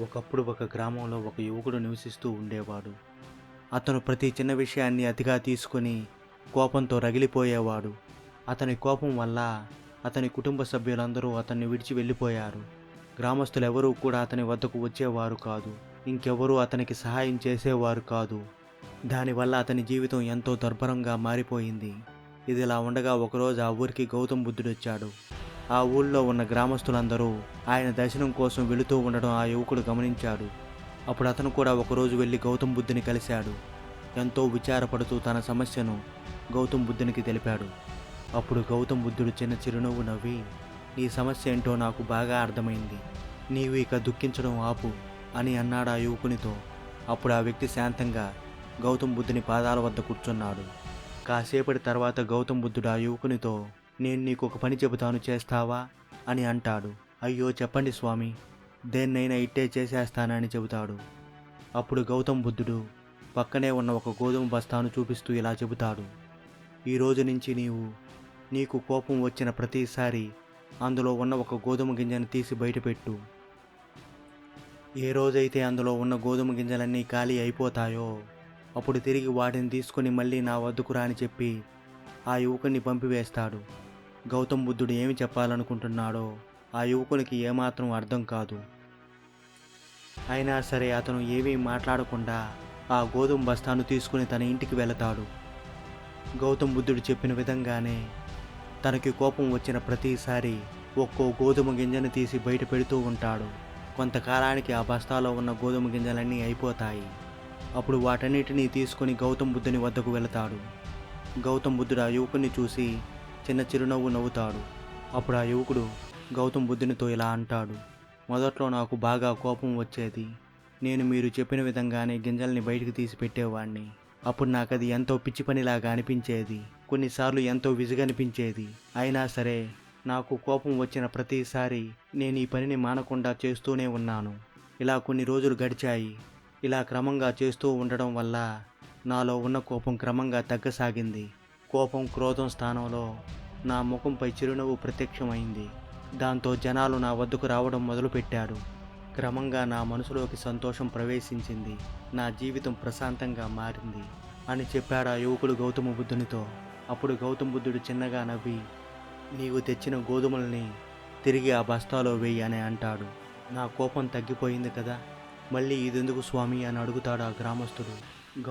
ఒకప్పుడు ఒక గ్రామంలో ఒక యువకుడు నివసిస్తూ ఉండేవాడు. అతను ప్రతి చిన్న విషయాన్ని అతిగా తీసుకొని కోపంతో రగిలిపోయేవాడు. అతని కోపం వల్ల అతని కుటుంబ సభ్యులందరూ అతన్ని విడిచి వెళ్ళిపోయారు. గ్రామస్తులు ఎవరూ కూడా అతని వద్దకు వచ్చేవారు కాదు. ఇంకెవరూ అతనికి సహాయం చేసేవారు కాదు. దానివల్ల అతని జీవితం ఎంతో దుర్భరంగా మారిపోయింది. ఇదిలా ఉండగా ఒకరోజు ఆ ఊరికి గౌతమ్ బుద్ధుడు వచ్చాడు ఆ ఊళ్ళో ఉన్న గ్రామస్తులందరూ ఆయన దర్శనం కోసం వెళుతూ ఉండడం ఆ యువకుడు గమనించాడు. అప్పుడు అతను కూడా ఒకరోజు వెళ్ళి గౌతమ్ బుద్ధుని కలిశాడు. ఎంతో విచారపడుతూ తన సమస్యను గౌతమ్ బుద్ధునికి తెలిపాడు. అప్పుడు గౌతమ్ బుద్ధుడు చిన్న చిరునవ్వు నవ్వి నీ సమస్య ఏంటో నాకు బాగా అర్థమైంది. నీవు ఇక దుఃఖించడం ఆపు అని అన్నాడు ఆ యువకునితో. అప్పుడు ఆ వ్యక్తి శాంతంగా గౌతమ్ బుద్ధుని పాదాల వద్ద కూర్చున్నాడు. కాసేపటి తర్వాత గౌతమ్ బుద్ధుడు ఆ యువకునితో నేను నీకు ఒక పని చెబుతాను చేస్తావా? అని అంటాడు. అయ్యో చెప్పండి స్వామి. దేన్నైనా ఇట్టే చేసేస్తానని చెబుతాడు. అప్పుడు గౌతమ్ బుద్ధుడు పక్కనే ఉన్న ఒక గోధుమ బస్తాను చూపిస్తూ ఇలా చెబుతాడు. ఈ రోజు నుంచి నీవు నీకు కోపం వచ్చిన ప్రతిసారి అందులో ఉన్న ఒక గోధుమ గింజను తీసి బయటపెట్టు ఏ రోజైతే అందులో ఉన్న గోధుమ గింజలన్నీ ఖాళీ అయిపోతాయో అప్పుడు తిరిగి వాటిని తీసుకొని మళ్ళీ నా వద్దకు రాని చెప్పి ఆ యువకుని పంపివేస్తాడు. గౌతమ్ బుద్ధుడు ఏమి చెప్పాలనుకుంటున్నాడో ఆ యువకునికి ఏమాత్రం అర్థం కాదు. అయినా సరే అతను ఏమీ మాట్లాడకుండా ఆ గోధుమ బస్తాను తీసుకుని తన ఇంటికి వెళతాడు. గౌతమ్ బుద్ధుడు చెప్పిన విధంగానే తనకి కోపం వచ్చిన ప్రతిసారి ఒక్కో గోధుమ గింజను తీసి బయట పెడుతూ ఉంటాడు. కొంతకాలానికి ఆ బస్తాలో ఉన్న గోధుమ గింజలన్నీ అయిపోతాయి. అప్పుడు వాటన్నిటినీ తీసుకుని గౌతమ్ బుద్ధుని వద్దకు వెళతాడు. గౌతమ్ బుద్ధుడు ఆ యువకుని చూసి చిన్న చిరునవ్వు నవ్వుతాడు. అప్పుడు ఆ యువకుడు గౌతమ్ బుద్ధునితో ఇలా అంటాడు మొదట్లో నాకు బాగా కోపం వచ్చేది. నేను మీరు చెప్పిన విధంగానే గింజల్ని బయటకు తీసి పెట్టేవాడిని అప్పుడు నాకు అది ఎంతో పిచ్చి పనిలాగా అనిపించేది. కొన్నిసార్లు ఎంతో విసుగనిపించేది. అయినా సరే నాకు కోపం వచ్చిన ప్రతిసారి నేను ఈ పనిని మానకుండా చేస్తూనే ఉన్నాను. ఇలా కొన్ని రోజులు గడిచాయి. ఇలా క్రమంగా చేస్తూ ఉండడం వల్ల నాలో ఉన్న కోపం క్రమంగా తగ్గసాగింది. కోపం క్రోధం స్థానంలో నా ముఖంపై చిరునవ్వు ప్రత్యక్షమైంది. దాంతో జనాలు నా వద్దకు రావడం మొదలుపెట్టారు. క్రమంగా నా మనసులోకి సంతోషం ప్రవేశించింది. నా జీవితం ప్రశాంతంగా మారింది అని చెప్పాడు ఆ యువకుడు గౌతమ బుద్ధునితో అప్పుడు గౌతమ బుద్ధుడు చిన్నగా నవ్వి నీవు తెచ్చిన గోధుమల్ని తిరిగి ఆ బస్తాలో వెయ్యి అని అంటాడు. నా కోపం తగ్గిపోయింది కదా మళ్ళీ ఇదెందుకు స్వామి అని అడుగుతాడు ఆ గ్రామస్తుడు.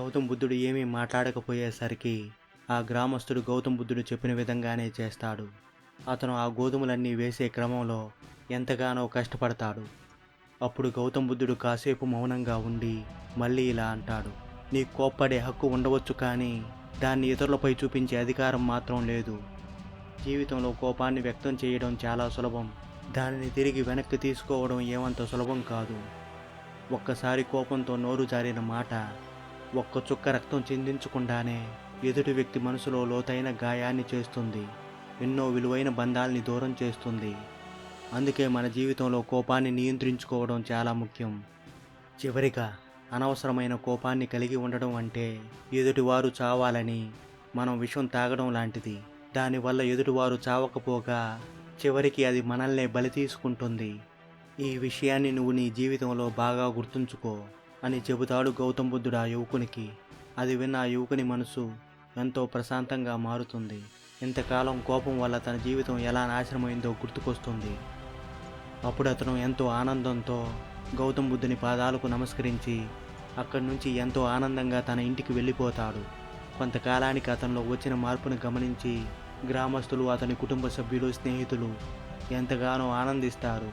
గౌతమ్ బుద్ధుడు ఏమీ మాట్లాడకపోయేసరికి ఆ గ్రామస్తుడు గౌతమ్ బుద్ధుడు చెప్పిన విధంగానే చేస్తాడు. అతను ఆ గోధుమలన్నీ వేసే క్రమంలో ఎంతగానో కష్టపడతాడు. అప్పుడు గౌతమ్ బుద్ధుడు కాసేపు మౌనంగా ఉండి మళ్ళీ ఇలా అంటాడు. నీ కోప్పడే హక్కు ఉండవచ్చు కానీ దాన్ని ఇతరులపై చూపించే అధికారం మాత్రం లేదు. జీవితంలో కోపాన్ని వ్యక్తం చేయడం చాలా సులభం. దానిని తిరిగి వెనక్కి తీసుకోవడం ఏమంత సులభం కాదు. ఒక్కసారి కోపంతో నోరు జారిన మాట ఒక్క చుక్క రక్తం చిందించకుండానే ఎదుటి వ్యక్తి మనసులో లోతైన గాయాన్ని చేస్తుంది. ఎన్నో విలువైన బంధాల్ని దూరం చేస్తుంది. అందుకే మన జీవితంలో కోపాన్ని నియంత్రించుకోవడం చాలా ముఖ్యం. చివరిగా అనవసరమైన కోపాన్ని కలిగి ఉండడం అంటే ఎదుటివారు చావాలని మనం విషం తాగడం లాంటిది. దానివల్ల ఎదుటివారు చావకపోగా చివరికి అది మనల్నే బలి తీసుకుంటుంది. ఈ విషయాన్ని నువ్వు నీ జీవితంలో బాగా గుర్తుంచుకో అని చెబుతాడు గౌతమ్ బుద్ధుడు ఆ యువకునికి. అది విన్న ఆ యువకుని మనసు ఎంతో ప్రశాంతంగా మారుతుంది. ఇంతకాలం కోపం వల్ల తన జీవితం ఎలా నాశనమైందో గుర్తుకొస్తుంది. అప్పుడు అతను ఎంతో ఆనందంతో గౌతమ్ బుద్ధుని పాదాలకు నమస్కరించి అక్కడి నుంచి ఎంతో ఆనందంగా తన ఇంటికి వెళ్ళిపోతాడు. కొంతకాలానికి అతనిలో వచ్చిన మార్పును గమనించి గ్రామస్తులు అతని కుటుంబ సభ్యులు స్నేహితులు ఎంతగానో ఆనందిస్తారు.